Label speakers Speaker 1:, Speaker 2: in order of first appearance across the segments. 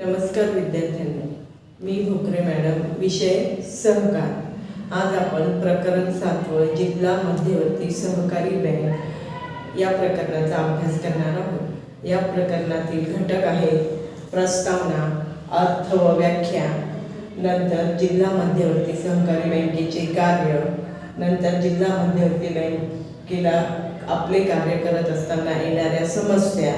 Speaker 1: नमस्कार विद्यार्थ्यांनो. मी भोकरे मॅडम विषय सहकार. आज आपण प्रकरण सातवं जिल्हा मध्यवर्ती सहकारी बँक या प्रकरणाचा अभ्यास करणार आहोत. या प्रकरणातील घटक आहेत प्रस्तावना अर्थ व व्याख्या नंतर जिल्हा मध्यवर्ती सहकारी बँकेचे कार्य नंतर जिल्हा मध्यवर्ती बँकेला आपले कार्य करत असताना येणाऱ्या समस्या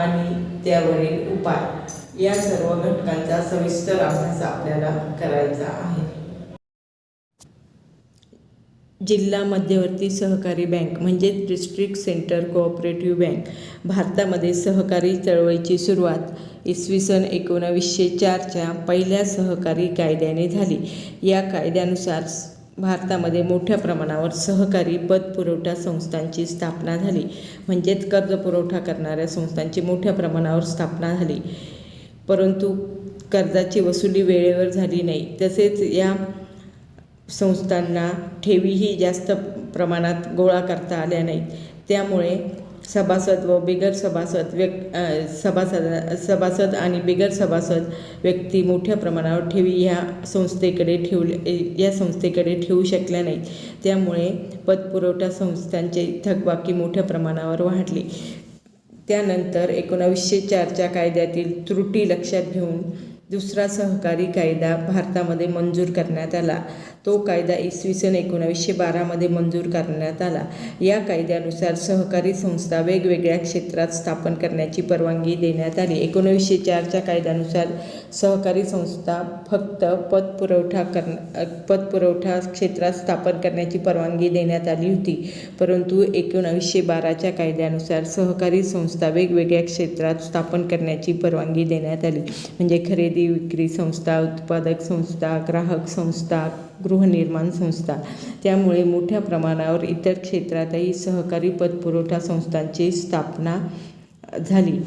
Speaker 1: आणि त्यावरील उपाय. या सर्व घटकांचा सविस्तर अभ्यास आपल्याला करायचा आहे. जिल्हा मध्यवर्ती सहकारी बँक म्हणजेच डिस्ट्रिक्ट सेंटर कोऑपरेटिव्ह बँक. भारतामध्ये सहकारी चळवळीची सुरुवात इसवी सन एकोणावीसशे चारच्या पहिल्या सहकारी कायद्याने झाली. या कायद्यानुसार भारतामध्ये मोठ्या प्रमाणावर सहकारी पतपुरवठा संस्थांची स्थापना झाली. म्हणजेच कर्ज पुरवठा करणाऱ्या संस्थांची मोठ्या प्रमाणावर स्थापना झाली. परंतु कर्जाची वसुली वेळेवर झाली नाही. तसेच या संस्थांना ठेवीही जास्त प्रमाणात गोळा करता आल्या नाहीत. त्यामुळे सभासद व बिगर सभासद व्यक् सभासद सभासद आणि बिगर सभासद व्यक्ती मोठ्या प्रमाणावर ठेवी ह्या संस्थेकडे ठेवले या संस्थेकडे ठेवू शकल्या नाहीत. त्यामुळे पतपुरवठा संस्थांचे थकबाकी मोठ्या प्रमाणावर वाढली. त्यानंतर एकोणावीसशे चारच्या कायद्यातील त्रुटी लक्षात घेऊन दुसरा सहकारी कायदा भारतामध्ये मंजूर करण्यात आला. तो कायदा इसवी सन एकोणावीसशे बारामध्ये मंजूर करण्यात आला. या कायद्यानुसार सहकारी संस्था वेगवेगळ्या क्षेत्रात स्थापन करण्याची परवानगी देण्यात आली. एकोणावीसशे चारच्या कायद्यानुसार सहकारी संस्था फक्त पतपुरवठा कर पतपुरवठा क्षेत्रात स्थापन करण्याची परवानगी देण्यात आली होती. परंतु एकोणावीसशे बाराच्या कायद्यानुसार सहकारी संस्था वेगवेगळ्या क्षेत्रात स्थापन करण्याची परवानगी देण्यात आली. म्हणजे खरेदी विक्री संस्था उत्पादक संस्था ग्राहक संस्था गृहनिर्माण संस्था. त्यामुळे मोठ्या प्रमाणावर इतर क्षेत्रातही सहकारी पतपुरवठा संस्थांची स्थापना झाली.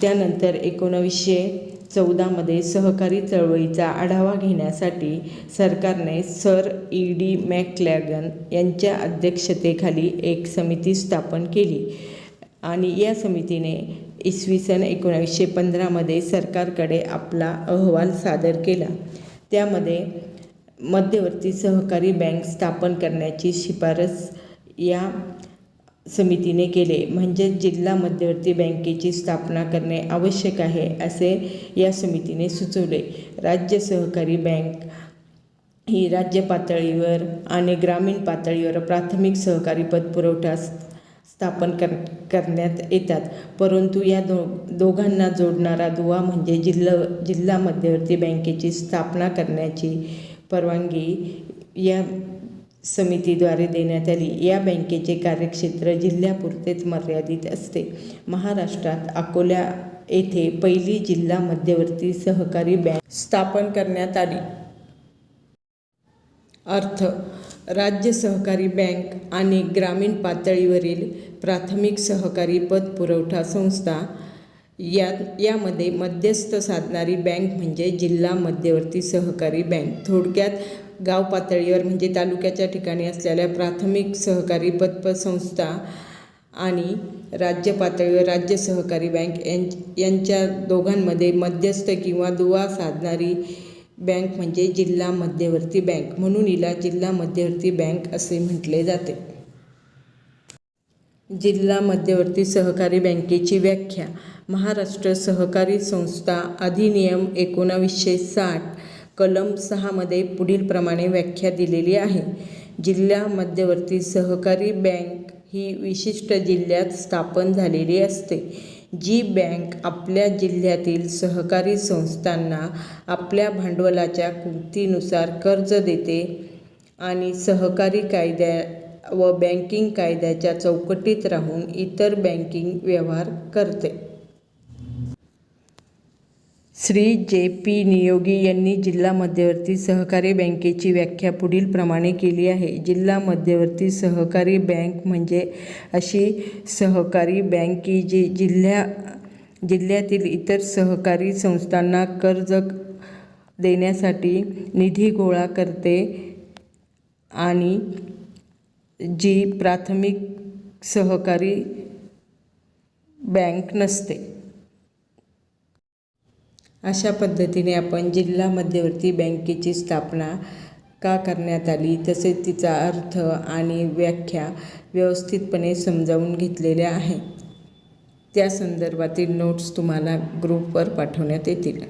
Speaker 1: त्यानंतर एकोणावीसशे चौदामध्ये सहकारी चळवळीचा आढावा घेण्यासाठी सरकारने सर ई डी मॅकलॅगन यांच्या अध्यक्षतेखाली एक समिती स्थापन केली. आणि या समितीने इसवी सन एकोणावीसशे पंधरामध्ये सरकारकडे आपला अहवाल सादर केला. त्यामध्ये मध्यवर्ती सहकारी बँक स्थापन करण्याची शिफारस या समितीने केले. म्हणजेच जिल्हा मध्यवर्ती बँकेची स्थापना करणे आवश्यक आहे असे या समितीने सुचवले. राज्य सहकारी बँक ही राज्य पातळीवर आणि ग्रामीण पातळीवर प्राथमिक सहकारी पतपुरवठा स- स्थापन कर करण्यात येतात. परंतु या दो दोघांना जोडणारा दुवा म्हणजे जिल्हा जिल्हा मध्यवर्ती बँकेची स्थापना करण्याची परवानगी या समितीद्वारे देण्यात आली. या बँकेचे कार्यक्षेत्र जिल्ह्यापुरतेच मर्यादित असते. महाराष्ट्रात अकोला येथे पहिली जिल्हा मध्यवर्ती सहकारी बँक स्थापन करण्यात आली. अर्थ राज्य सहकारी बँक आणि ग्रामीण पातळीवरील प्राथमिक सहकारी पतपुरवठा संस्था या यामध्ये मध्यस्थ साधणारी बँक म्हणजे जिल्हा मध्यवर्ती सहकारी बँक. थोडक्यात गाव पातळीवर म्हणजे तालुक्याच्या ठिकाणी असलेल्या प्राथमिक सहकारी पतपसंस्था आणि राज्य पातळीवर राज्य सहकारी बँक यां यांच्या दोघांमध्ये मध्यस्थ किंवा दुवा साधणारी बँक म्हणजे जिल्हा मध्यवर्ती बँक. म्हणून हिला जिल्हा मध्यवर्ती बँक असे म्हटले जाते. जिल्हा मध्यवर्ती सहकारी बँकेची व्याख्या. महाराष्ट्र सहकारी संस्था अधिनियम एकोणावीसशे साठ कलम सहामध्ये पुढीलप्रमाणे व्याख्या दिलेली आहे. जिल्हा मध्यवर्ती सहकारी बँक ही विशिष्ट जिल्ह्यात स्थापन झालेली असते जी बँक आपल्या जिल्ह्यातील सहकारी संस्थांना आपल्या भांडवलाच्या कृतीनुसार कर्ज देते आणि सहकारी कायद्या व बँकिंग कायद्याच्या चौकटीत राहून इतर बँकिंग व्यवहार करते. श्री जे पी नियोगी यांनी जिल्हा मध्यवर्ती सहकारी बँकेची व्याख्या पुढील प्रमाणे केली आहे. जिल्हा मध्यवर्ती सहकारी बँक म्हणजे अशी सहकारी बँक की जी जिल्ह्या जिल्ह्यातील इतर सहकारी संस्थांना कर्ज देण्यासाठी निधी गोळा करते आणि जी प्राथमिक सहकारी बँक नसते. अशा पद्धतीने आपण जिल्हा मध्यवर्ती बँकेची स्थापना का करण्यात आली? तसेच तिचा अर्थ आणि व्याख्या व्यवस्थितपणे समजावून घेतलेल्या आहेत. त्या संदर्भातील नोट्स तुम्हाला ग्रुपवर पाठवण्यात येतील.